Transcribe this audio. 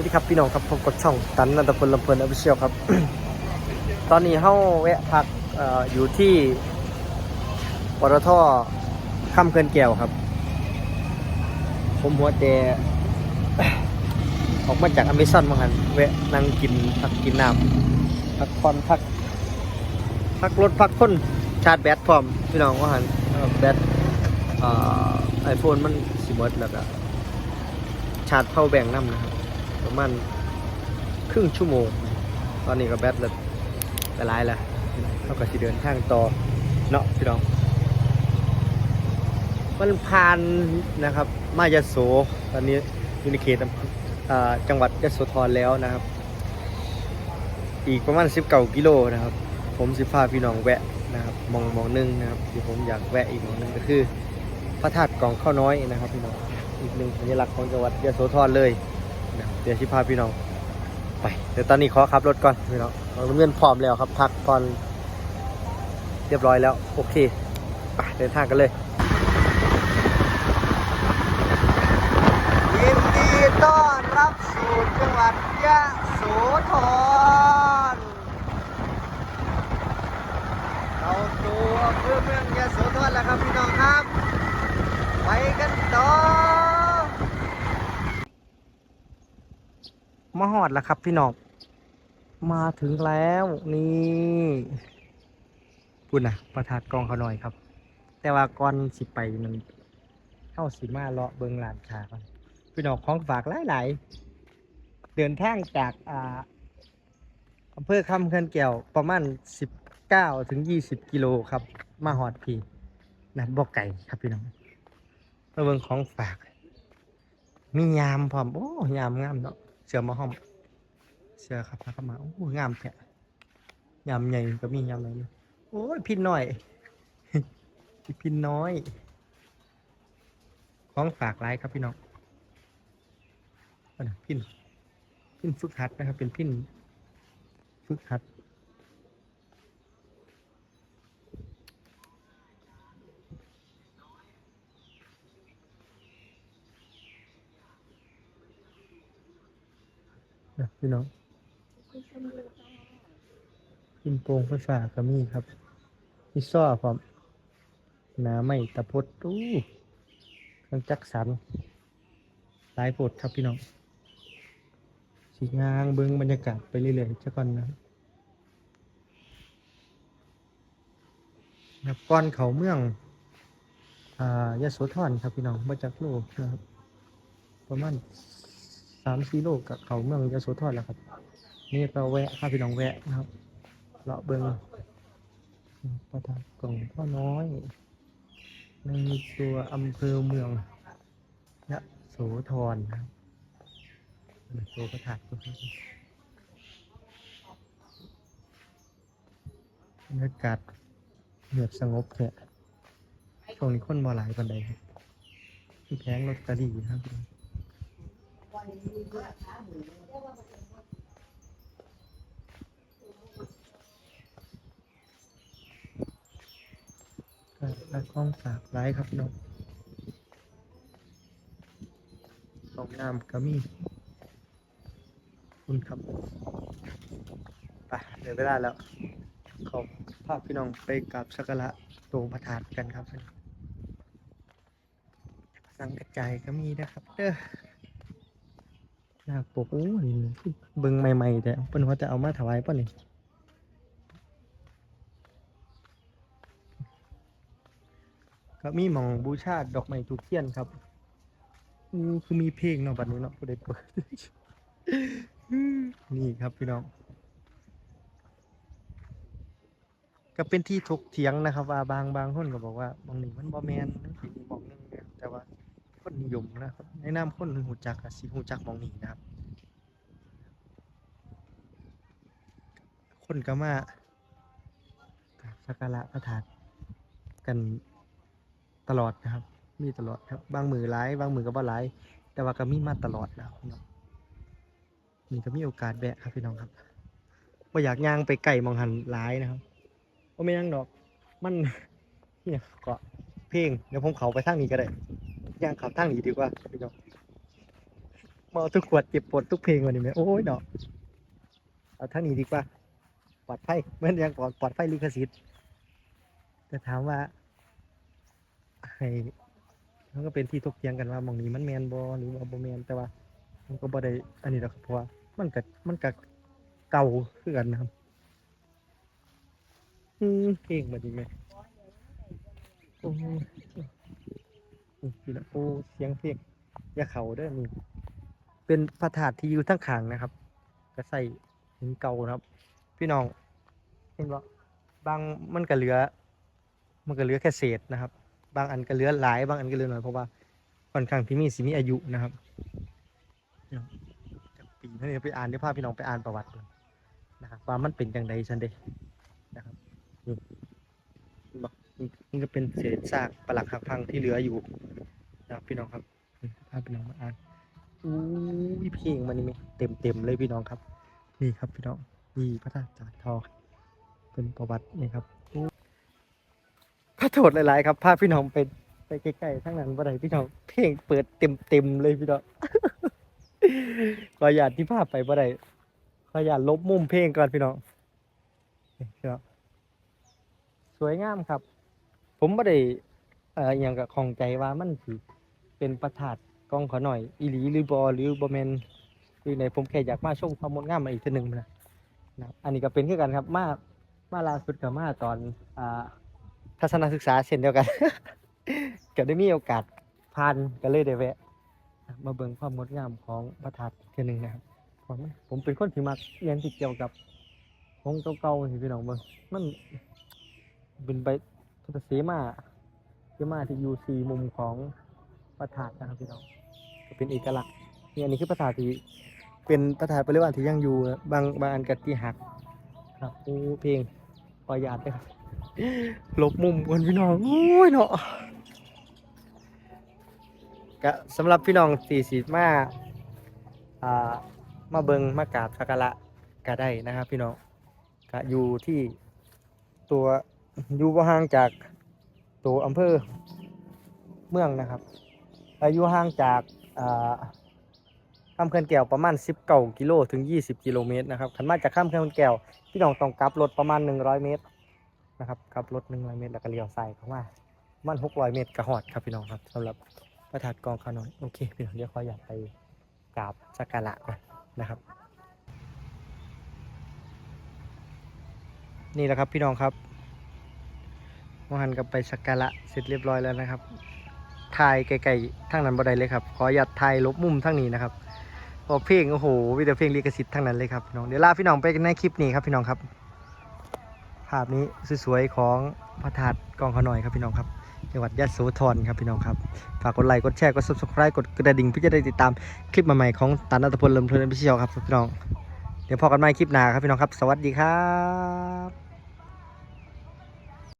วัสดีครับพี่น้องครับพบกับช่องตันนันทพลลำเพลินอภิเชียลครับ ตอนนี้เฮาแวะพักอออยู่ที่ปตทข้ามเขื่อนแก้วครับ ผมหัวแต่ออกมาจากอเมซอนมาหันแวะนั่งกินพักกินน้ำพักผ่อนพัก พักรถพักคนชาร์จแบตพร้อมพี่น้องว่าหันแบตไอโฟนมันสิมดแล้วก็ชาร์จเข้าแบ่งน้ำนะครับ ประมาณครึ่งชั่วโมง ตอนนี้ก็แบตเลยละลายแล้วเราก็สิเดินทางต่อเนาะพี่น้องมันผ่านนะครับ มายโสตอนนี้อยู่ในเขตจังหวัดยโสธรแล้วนะครับ อีกประมาณ19กิโลนะครับ ผมสิพาพี่น้องแวะนะครับมองมองหนึงนะครับที่ผมอยากแวะอีกมองหนึงก็คือพระธาตุกองข้าวน้อยนะครับพี่น้องอีกหนึ่งสัญลักษณ์ของจังหวัดยโสธรเลย เดี๋ยวชิพาพี่น้องไป เดี๋ยวตอนนี้ขอขับรถก่อนพี่น้องเราเงินพร้อมแล้วครับพักผ่อนเรียบร้อยแล้ว โอเคไปเดินทางกันเลยยินดีต้อนรับสู่จังหวัดยะโสธรเราตัวเพื่อเมืองยะโสธรแล้วครับพี่น้องครับ ไปกันต่อมาหอ ดแล้วครับพี่น้องมาถึงแล้วนี่พูดนะประทาดกองเขาหน่อยครับ แต่ว่าก่อนสิไปมันเข้าสิมาเลาะเบิงหลานชาก่อนพี่น้องของฝากหลายๆ เดินทางจากอ่าอำเภอคำเขื่อนแก้วประมาณ 19ถึง20 กิโลครับ มาหอดพีนะบอกไก่ครับพี่น้องมาเบิงของฝาก มียามพร้อมโอ้ยามงามเนาะเสือมาห้อม เสือครับพาเข้ามาโอ้งามแท้ยามใหญ่ก็มียามไหนนี่โอ้ยพินน้อยพินน้อยของฝากหลายครับพี่น้องอันนั้นพินพินฝึกหัดนะครับ เป็นพินฝึกหัดนะพี่น้อง พินโปร่งไฟฟ้าก็มีครับมีซ้อพร้อมหนาไม่ตะพดตู้เครื่องจักสันหลายโพดครับพี่น้องสีงางเบิ้งบรรยากาศไปเรื่อยๆเจ้าก่อนนะครับครับก้อนเขาเมืองอ่ายโสธรครับพี่น้องมาจากโลกนะครับประมาณสามสี่โลกับเขาเมืองยโสธรแล้วครับ นี่เราแวะครับพี่น้องแวะนะครับ เลาะเบิ้งประทับกล่องพ่อน้อย ในตัวอำเภอเมืองยโสธรนะครับโชว์ประทัดบรรยากาศเงียบสงบแค่ช่วงนี้คนบ่หลายปันใดครับที่แพงลอตเตอรี่ครับ และกล้องฝากไลายครับน้องของน้ำก็มีคุณครับไปเดี๋ยวเวลาแล้ว ขอพาพี่น้องไปกราบสักการะตรงพระธาตุกันครับสังกระจายก็มีนะครับ เด้อหน้าปกโอ้ยเบิ่งใหม่ๆแต่เพิ่นว่าจะเอามาถวายป่ะนี่ ก็มีหมองบูชาดอกไม้ถูกเทียนครับอู้คือมีเพลงเนาะบัดนี้เนาะผู้ใดเปิด นี่ครับพี่น้อง ก็เป็นที่ถกเถียงนะครับ ว่าบางบางคนก็บอกว่าบางนี่มันบ่แมนนั่นสินี่มองหนึงนะครับแต่ว่าคนนิยมนะครับในนามคนหูจักสิหูจักมองนี่นะครับ คนก็มากราบสักการะพระธาตุกัน ตลอดนะครับ มีตลอดครับ บางมือหลายบางมือก็บ่หลาย แต่ว่าก็มีมาตลอดนะครับพี่น้องนี่ก็มีโอกาสแวะครับพี่น้องครับว่าอยากย่างไปไก่มองหันร้ายนะครับว่าไม่นั่งดอก มันเนี่ยเกาะเพลงเดี๋ยวผมเขาไปทางนี้ก็ได้ย่างขับทางนี้ดีกว่าพี่น้องเมาทุกขวดเจ็บปวดทุกเพลงวันนี้ไหมโอ้ยเนาะเอาทางนี้ดีกว่า ปลอดภัยเหมื่อนยังปลอดปลอดภัยลิขสิทธิ์แต่ถามว่า ให้มันก็เป็นที่ถกเถียงกันว่ามองนี้มันแมนบอหรือว่าบ่แมนแต่ว่า มันก็บ่ได้อันนี้หรอกครับเพราะว่ามันก็มันก็เก่าคือกันนะครับ อืมเพลงมาดีไหมโอ้นี่พี่นะโอ้เสียงเพลงอย่าเขาเด้อนี่เป็นพระธาตุที่อยู่ทั้งขางนะครับ ก็ใส่หินเก่านะครับ พี่น้อง เห็นว่าบางมันก็เหลือ มันก็เหลือแค่เศษนะครับ บางอันก็เหลือหลาย บางอันก็เหลือน้อยเพราะว่าค่อนข้างที่มีสิมีอายุนะครับจากปีนี้เดี๋ยวไปอ่านเดี๋ยวพาพี่น้องไปอ่านประวัติดูนะครับว่ามันเป็นอย่างไรซันเดนะครับนี่นี่ก็เป็นเศษซากปรักหักพังที่เหลืออยู่นะครับพี่น้องครับพาพี่น้องมาอ่านอู้ยเพลงมันนี่มีเต็มเต็มเลยพี่น้องครับ นี่ครับพี่น้องนี่พระธาตุจาดทองเป็นประวัตินี่ครับ อู้ขอโทษหลายๆครับพาพี่น้องไปไปใกล้ๆทั้งนั้นบ่ได้พี่น้องเพลงเปิดเต็มๆเลยพี่น้องขออย่าตที่ภาพไปบ่ได้ขออย่าตลบมุมเพลงก่อนพี่น้องนี่พี่น้องสวยงามครับ ผมบ่ได้เอ่ออย่างกับของใจว่ามันสิเป็นประธาตกองขอหน่อยอีหลีหรือบอหรือบ่แมนคือในผมแค่อยากมาชมความงดงามมาอีกทีหนึ่งนะนะอันนี้ก็เป็นคือกันครับมามาล่าสุดกับมาตอนอ่า ทัศนศึกษาเช่นเดียวกัน ก็ได้มีโอกาสผ่านก็เลยได้แวะ มาเบิ่งความงดงามของพระธาตุอีกทีหนึ่งนะครับเพราะมันผมเป็นคนที่มักเรียนที่เกี่ยวกับของเก่าๆที่พี่น้องเบิ่งมันเป็นใบพุทธเสมาเสมาที่อยู่สี่มุมของพระธาตุนะครับพี่น้องก็เป็นเอกลักษณ์นี่อันนี้คือพระธาตุที่เป็นพระธาตุปริวารที่ยังอยู่บางบางอันกัที่หักครับโอ้เพลงขอยาดเลยครับ ลบมุมกันพี่น้องโอ้ยเนาะก็สำหรับพี่น้องสี่สิมาอ่ามาเบิงมากราบสักการะก็ได้นะครับ พี่น้องก็อยู่ที่ตัวอยู่บ่ห่างจากตัวอำเภอเมืองนะครับอายุห่างจากอ่าข้ามเขื่อนแก้วประมาณ 19 กิโลถึง 20 กิโลเมตรนะครับขันมาจากข้ามเขื่อนแก้วพี่น้องต้องกลับรถประมาณ 100 เมตร นะครับกับรถ100เมตรแล้วก็เลี้ยวซ้ายเข้ามาประมาณ600เมตรก็ฮอดครับพี่น้องครับสำหรับพระธาตุกองขาน้อยโอเคพี่น้องเดี๋ยวขออยากไปกราบสักการะก่อนนะครับ นี่แหละครับพี่น้องครับมหันกับไปสักการะเสร็จเรียบร้อยแล้วนะครับถ่ายไกลๆทั้งนั้นบ่ได้เลยครับ ขออยากถ่ายลบมุมทั้งนี้นะครับโอ้เพลงโอ้โหวิดีโอเพลงลิขสิทธิ์ทั้งนั้นเลยครับพี่น้องเดี๋ยวลาพี่น้องไปในคลิปนี้ครับพี่น้องครับ ภาพนี้สวยๆของพระธาตุกองขน่อยครับพี่น้องครับ จังหวัดยะโสธรครับพี่น้องครับ ฝากกดไลค์กดแชร์กด subscribe กดกระดิ่งเพื่อจะได้ติดตามคลิปใหม่ๆของตันอัตพลลำเพลินพิเชียวครับพี่น้อง เดี๋ยวพอกันใหม่คลิปหน้าครับพี่น้องครับ สวัสดีครับ